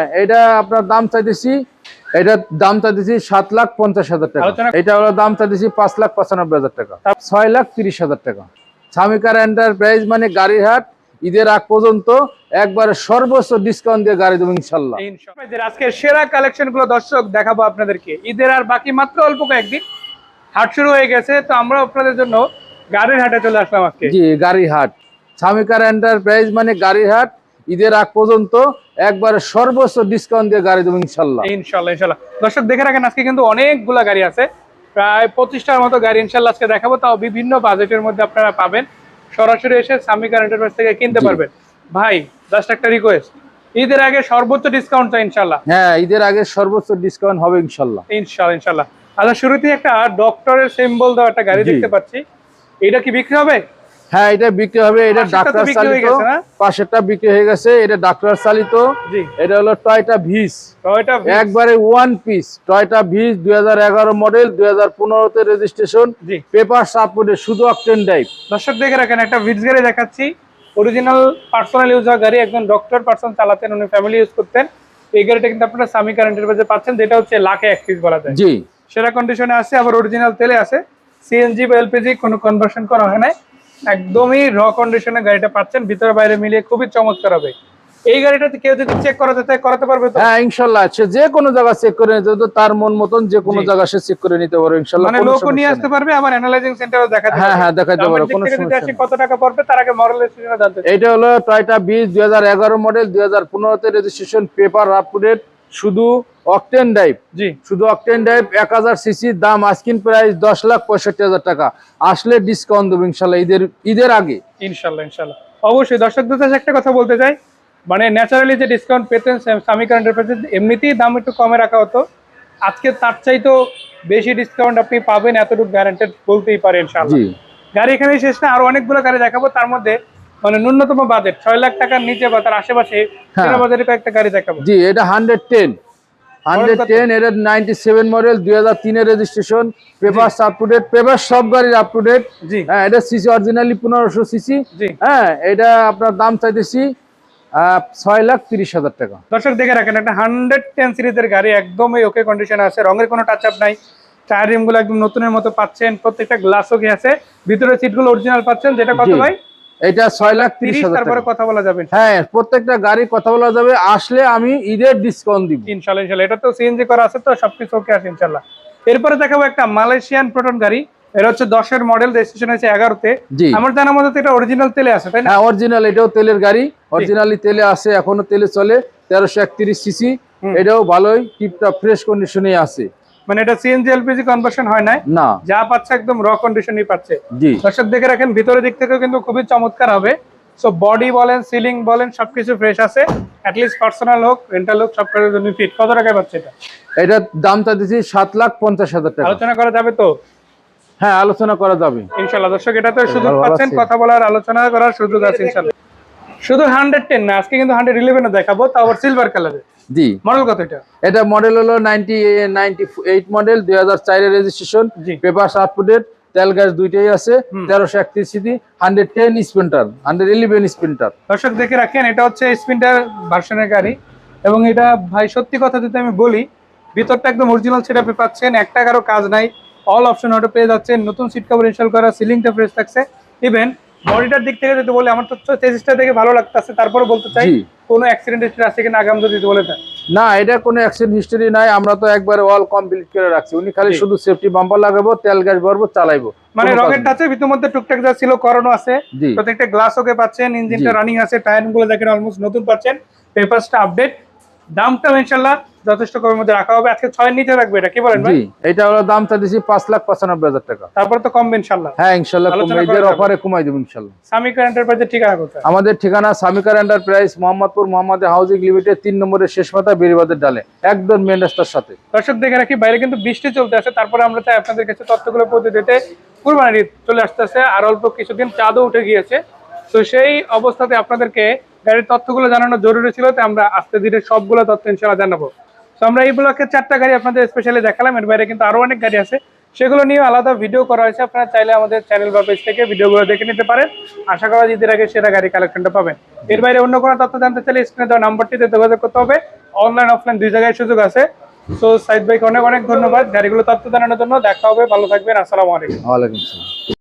হ্যাঁ এটা আপনার দাম চাইতেছি এটার দাম চাইতেছি সাত লাখ পঞ্চাশ হাজার টাকা। এটা হলো দাম চাইতেছি পাঁচ লাখ পঁচানব্বই হাজার টাকা। ছয় লাখ তিরিশ হাজার টাকা। স্বামিকার এন্টারপ্রাইজ মানে গাড়ির হাট ঈদের আগ পর্যন্ত একবারে সর্বোচ্চ ডিসকাউন্ট দিয়ে গাড়ি দেবো ইনশাল্লাহ। আজকে সেরা কালেকশনগুলো দর্শক দেখাবো আপনাদেরকে। ঈদের আর বাকি মাত্র অল্প কয়েকদিন। হাট শুরু হয়ে গেছে তো আমরা আপনাদের জন্য গাড়ির হাটে চলে আসলাম আজকে। জি গাড়ি হাট। স্বামিকার এন্টারপ্রাইজ মানে গাড়ি হাট ঈদের আগ পর্যন্ত একবার সর্বোচ্চ ডিসকাউন্ট দিয়ে গাড়ি দেবো ইনশাল্লাহ। ইনশাল্লাহ ইনশাল্লাহ। দর্শক দেখে রাখেন আজকে কিন্তু অনেকগুলা গাড়ি আছে। প্রায় পঁচিশটার মতো গাড়ি ইনশাল্লাহ আজকে দেখাবো তাও বিভিন্ন বাজেটের মধ্যে আপনারা পাবেন। সরাসরি এসে সামিকার এন্টারপ্রাইজ থেকে কিনতে পারবেন। ভাই জাস্ট একটা রিকোয়েস্ট ঈদের আগে সর্বোচ্চ ডিসকাউন্ট চাই ইনশাল্লাহ। হ্যাঁ ঈদের আগে সর্বোচ্চ ডিসকাউন্ট হবে ইনশাল্লাহ। ইনশাল্লাহ ইনশাল্লাহ। আচ্ছা শুরুতেই একটা ডক্টরের সিম্বল দেওয়া একটা গাড়ি দেখতে পাচ্ছি। এটা কি বিক্রি হবে? হ্যাঁ এটা বিক্রি হবে এটা ডাক্তার চালিত। পাশেরটা বিক্রি হয়ে গেছে এটা ডাক্তার চালিত। এটা হলো টয়টা ভিস। টয়োটা একবারে ওয়ান পিস টয়টা ভিস দুই মডেল দুই হাজার পনেরোতে রেজিস্ট্রেশন পেপার সাপোর্টে শুধু অকটেন ড্রাইভ দর্শক দেখে রাখেন একটা ভিটস গাড়ি দেখাচ্ছি। অরিজিনাল পার্সোনাল ইউজ হওয়া গাড়ি একজন ডক্টর পার্সন চালাতেন উনি ফ্যামিলি ইউজ করতেন। এই গাড়িটা কিন্তু আপনারা সামি কারেন্টের বাজে পাচ্ছেন যেটা হচ্ছে লাখে এক পিস বলা যায়। জি। সেরা কন্ডিশনে আছে আবার অরিজিনাল তেলে আছে। সিএনজি বা এলপিজি কোনো কনভার্সন করা হয় নাই। একদমই র কন্ডিশনে গাড়িটা পাচ্ছেন। ভিতরে বাইরে মিলিয়ে খুবই চমৎকার হবে। এই গাড়িটাতে কেউ যদি চেক করাতে চায় করাতে পারবে তো? হ্যাঁ ইনশাল্লাহ সে যে কোনো জায়গা চেক করে নিতে হবে, তার মন মতন যে কোনো জায়গা সে চেক করে নিতে পারবে ইনশাল্লাহ মানে লোকও নিয়ে আসতে পারবে আবার অ্যানালাইজিং সেন্টারও দেখাতে হ্যাঁ হ্যাঁ দেখাতে পারবে দিক কোনো সমস্যা নেই। কত টাকা পড়বে তার আগে মডেল জানতে চাই। এটা হলো টয়টা বিশ দুই হাজার এগারো মডেল দুই হাজার পনেরোতে রেজিস্ট্রেশন পেপার আপডেট শুধু অকটেন ড্রাইভ জি। শুধু অকটেন ড্রাইভ এক হাজার সিসির দাম আজকিন প্রাইস দশ লাখ পঁয়ষট্টি হাজার টাকা। আসলে ডিসকাউন্ট দেবো ইনশাল্লাহ ঈদের ঈদের আগে। ইনশাল্লাহ ইনশাল্লাহ। অবশ্যই দর্শকদের কাছে একটা কথা বলতে চাই। মানে ন্যাচারালি যে ডিসকাউন্ট পেতেন সামিকা এন্টারপ্রাইজের এমনিতেই দাম একটু কমে রাখা হতো। আজকে তার চাইতেও বেশি ডিসকাউন্ট আপনি পাবেন এতটুকু গ্যারান্টেড বলতেই পারেন ইনশাল্লাহ। গাড়ি এখানেই শেষ না আরও অনেকগুলো গাড়ি দেখাবো। তার মধ্যে মানে ন্যূনতম বাজেট ছয় লাখ টাকার নিচে বা তার আশেপাশে হ্যাঁ। সেরা বাজারে কয়েকটা গাড়ি দেখাবো জি এটা হান্ড্রেড টেন হান্ড্রেড টেন এটা নাইনটি সেভেন মডেল দুই হাজার তিনের registration paper up to date paper সব গাড়ির আপ টু ডেট জি। হ্যাঁ এটা সিসি অরিজিনালি পনেরোশো সিসি হ্যাঁ এটা আপনার দাম চাইতেছি ছয় লাখ তিরিশ হাজার টাকা। দর্শক দেখে রাখেন একটা হান্ড্রেড টেন সিরিজের গাড়ি একদমই ওকে কন্ডিশনে আছে রঙের কোনো টাচ আপ নাই। টায়ার রিমগুলো একদম নতুনের মতো পাচ্ছেন প্রত্যেকটা গ্লাসও কি আছে ভিতরে সিটগুলো অরিজিনাল পাচ্ছেন যেটা কত ভাই? এটা ছয় লাখ তিরিশ তারপরে কথা বলা যাবে। হ্যাঁ প্রত্যেকটা গাড়ি কথা বলা যাবে। আসলে আমি ঈদের ডিসকাউন্ট দিব। ইনশাল্লাহ ইনশাল্লাহ। এটা তো সিএনজি করা আছে তো সবকিছু ওকে আছে ইনশাল্লাহ। এরপরে দেখাবো একটা মালয়েশিয়ান প্রোটন গাড়ি। এটা হচ্ছে দশের মডেল রেজিস্ট্রেশন হয়েছে এগারোতে। জি। আমার জানার মধ্যে তো এটা অরিজিনাল তেলে আছে তাই না? হ্যাঁ অরিজিনাল এটাও তেলের গাড়ি। অরিজিনালি তেলে আছে এখনও তেলে চলে। তেরোশো একত্রিশ সিসি এটাও ভালোই টিপটপ ফ্রেশ কন্ডিশনে আছে। মানে এটা সিএনজি এলপিজি কনভার্সন হয় নাই। না। যা পাচ্ছে একদম র কন্ডিশনই পাচ্ছে। দর্শক দেখে রাখেন ভিতরের দিক থেকেও কিন্তু খুবই চমৎকার হবে। সো বডি বলেন সিলিং বলেন সবকিছু ফ্রেশ আছে। অ্যাটলিস্ট পার্সোনাল হোক রেন্টাল হোক সব কাজের জন্য ফিট কত টাকায় পাচ্ছে এটা? এটার দামটা চাইতেছি সাত লাখ পঞ্চাশ হাজার টাকা। আলোচনা করা যাবে তো? হ্যাঁ আলোচনা করা যাবে। ইনশাল্লাহ দর্শক এটা তো সুযোগ পাচ্ছেন কথা বলার আলোচনা করার সুযোগ আছে ইনশাল্লাহ শুধু হান্ড্রেড টেন না আজকে কিন্তু হান্ড্রেড ইলেভেনও দেখাবো তা আবার সিলভার কালারে জি। মডেল কত এটা? এটা মডেল হলো নাইনটি নাইনটি এইট মডেল দুই হাজার চারের রেজিস্ট্রেশন পেপার টু তেল গ্যাস দুইটাই আছে। তেরোশো একত্রিশ CC hundred ten Splendor hundred eleven Splendor দর্শক দেখে রাখেন এটা হচ্ছে স্পিন্টার ভার্সনের গাড়ি। এবং এটা ভাই সত্যি কথা যদি আমি বলি ভিতরটা একদম অরিজিনাল সেটআপে পাচ্ছেন এক টাকারও কাজ নাই অল অপশন অটো পেয়ে যাচ্ছেন নতুন সিট কভার ইনস্টল করা সিলিংটা ফ্রেশ থাকছে। ইভেন বডিটার দিক থেকে যদি বলি আমার তো চেজিসটা দেখে ভালো লাগতেছে তারপরে বলতে চাই কোনো অ্যাক্সিডেন্ট হিস্ট্রি আছে কিনা আগাম যদি বলে দেন? না এটা কোনো অ্যাক্সিডেন্ট হিস্ট্রি নাই আমরা তো একবার অল কমপ্লিট করে রাখছি। উনি খালি শুধু সেফটি বাম্পার লাগাবো তেল গ্যাস ভরবো চালাইবো। মানে রকেট আছে ইতিমধ্যে টুকটাক যা ছিল করানো আছে। প্রত্যেকটা গ্লাস ওকে পাচ্ছেন ইঞ্জিনটা। রানিং আছে টায়ারগুলো দেখেন অলমোস্ট নতুন পাচ্ছেন। পেপারসটা আপডেট দামটা ইনশাল্লাহ যথেষ্ট কমের মধ্যে রাখা হবে। আজকে ছয়ের নিচে রাখবে এটা। কি বলেন ভাই? এটা হলো দাম চাইতেছি পাঁচ লাখ পঁচানব্বই হাজার টাকা। তারপর তো কমবে ইনশাল্লাহ হ্যাঁ ইনশাল্লাহ আলোচনা কমে করা ঈদের যাবে। অফারে কমাই দেবো ইনশাল্লাহ সামিকা এন্টারপ্রাইজের ঠিকানা কোথায়? আমাদের ঠিকানা সামিকার enterprise Mohammadpur Mohammad housing limited তিন নম্বরের শেষ মাথা বেরিবাদের ডালে। একদম মেন রাস্তার সাথে। দর্শক দেখে রাখি বাইরে কিন্তু বৃষ্টি চলতে আছে। তারপরে আমরা চাই আপনাদের কাছে তথ্যগুলো পৌঁছে দিতে। কুরবানির ঈদ চলে আসতেছে আর অল্প কিছুদিন চাঁদও উঠে গিয়েছে। তো সেই অবস্থাতে আপনাদেরকে গাড়ির তথ্যগুলো জানানো জরুরি ছিল তাই আমরা আস্তে ধীরে সবগুলো তথ্য ইনশাল্লাহ জানাব। তো আমরা এই ব্লকে চারটা গাড়ি আপনাদের স্পেশালি দেখালাম। এর বাইরে কিন্তু আরও অনেক গাড়ি আছে। সেগুলো নিয়ে আলাদা ভিডিও করা হয়েছে। আপনারা চাইলে আমাদের চ্যানেল বা পেজ থেকে ভিডিওগুলো দেখে নিতে পারেন। আশা করা ঈদের আগে সেরা গাড়ি কালেকশনটা পাবেন। এর বাইরে অন্য কোনো তথ্য জানতে চাইলে স্ক্রিনে দেওয়া নাম্বারটিতে যোগাযোগ করতে হবে। অনলাইন অফলাইন দুই জায়গায় সুযোগ আছে। তো সাইদ ভাইকে অনেক অনেক ধন্যবাদ। গাড়িগুলো তথ্য জানানোর জন্য দেখা হবে। ভালো থাকবেন। আসসালামু আলাইকুম। ওয়ালাইকুম আসসালাম।